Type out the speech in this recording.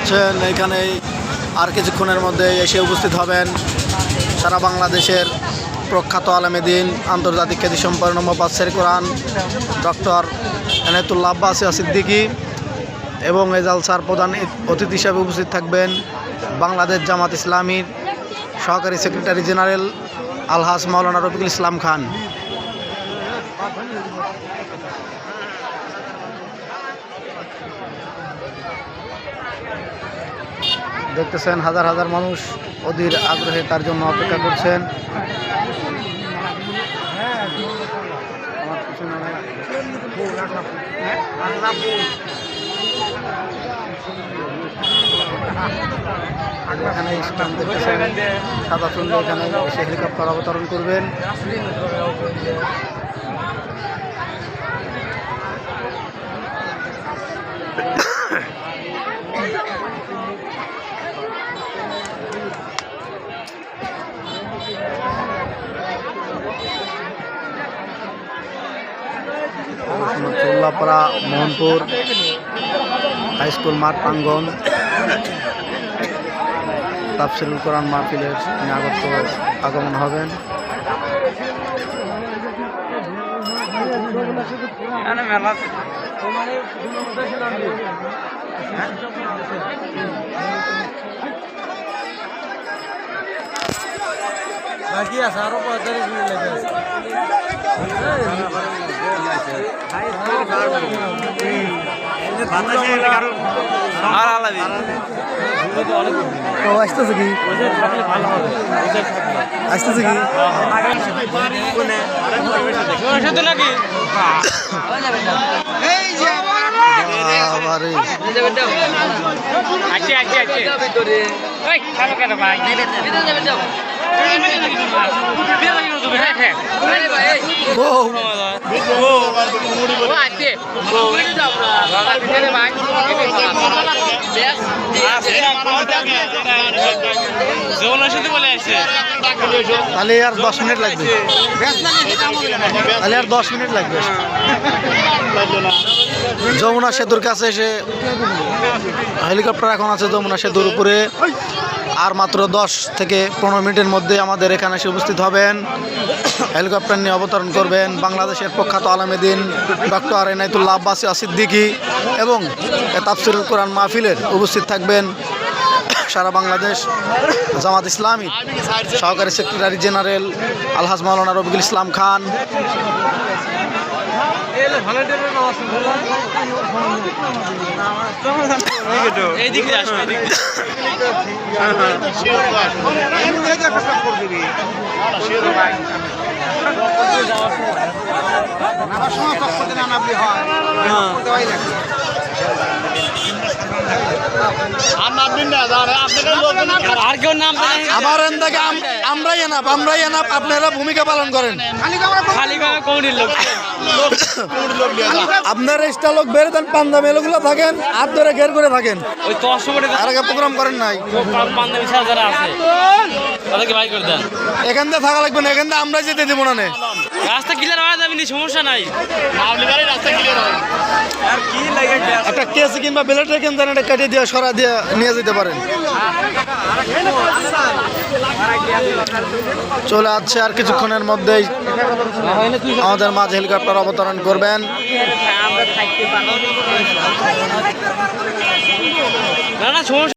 পাচ্ছেন এখানে আর কিছুক্ষণের মধ্যে এসে উপস্থিত হবেন সারা বাংলাদেশের প্রখ্যাত আলমেদিন আন্তর্জাতিক খ্যাতি সম্পন্ন মোপাসের কোরআন, ডক্টর এনায়তুল্লাহ আব্বাস সিদ্দিকী এবং এই জালসার প্রধান অতিথি হিসাবে উপস্থিত থাকবেন বাংলাদেশ জামাত ইসলামীর সহকারী সেক্রেটারি জেনারেল আলহাস মাওলানা রফিকুল ইসলাম খান। দেখতেছেন হাজার হাজার মানুষ অধীর আগ্রহে তার জন্য অপেক্ষা করছেন। এখানে স্টাম্প দেখতেছেন, সাদা চন্দ্র এখানে এসে হেলিকপ্টার অবতরণ করবেন। চুল্লাপাড়া মোহনপুর হাই স্কুল মাঠ প্রাঙ্গন তাফসিরুল কোরআন মাহফিলের আগত আগমন হবেন। বাকি আছে আরও পঁয়তাল্লিশ মিনিট লেগে আছে আর ও আসতেছে কি? আসতেছে কি? নাকি আবারে আছে আছে তাহলে আর দশ মিনিট লাগবে। তাহলে আর দশ মিনিট লাগবে। যমুনা সেতুর কাছে এসে হেলিকপ্টার এখন আছে যমুনা সেতুর উপরে। আর মাত্র দশ থেকে পনেরো মিনিটের মধ্যে আমাদের এখানে এসে উপস্থিত হবেন। হেলিকপ্টার নিয়ে অবতরণ করবেন বাংলাদেশের প্রখ্যাত আলমেদিন ডক্টর এনায়তুল্লাহ আব্বাসী আসিদ্দিকি এবং তাফসিরুল কোরআন মাহফিলের উপস্থিত থাকবেন। সারা বাংলাদেশ জামাত ইসলামী সহকারী সেক্রেটারি জেনারেল আলহাজ মাওলানা রবিকুল ইসলাম খান। এই দিক দিয়ে আসবে এই দিক দিয়ে। আর কেউ নাম দেয় না। আমার থেকে আমরাই এনাপ আমরাই এনাপ আপনারা ভূমিকা পালন করেন। আপনার এক্সট্রা লোক বেড়ে দেন এলোগুলো থাকেন হাত ধরে ঘের করে থাকেন। আর আগে প্রোগ্রাম করেন নাই। এখান থেকে থাকা লাগবে না এখান থেকে আমরা যেতে দেবো না রাস্তা ক্লিয়ার হয়ে নি সমস্যা নাই। আর কি লাগে একটা কেস কিংবা ব্লেড রেখে দেন এটা কেটে দিয়ে সরা দিয়ে নিয়ে যেতে পারেন। চলে আসছে আর কিছুক্ষণের মধ্যেই আমাদের মাঝে হেলিকপ্টার অবতরণ করবেন। না না সমস্যা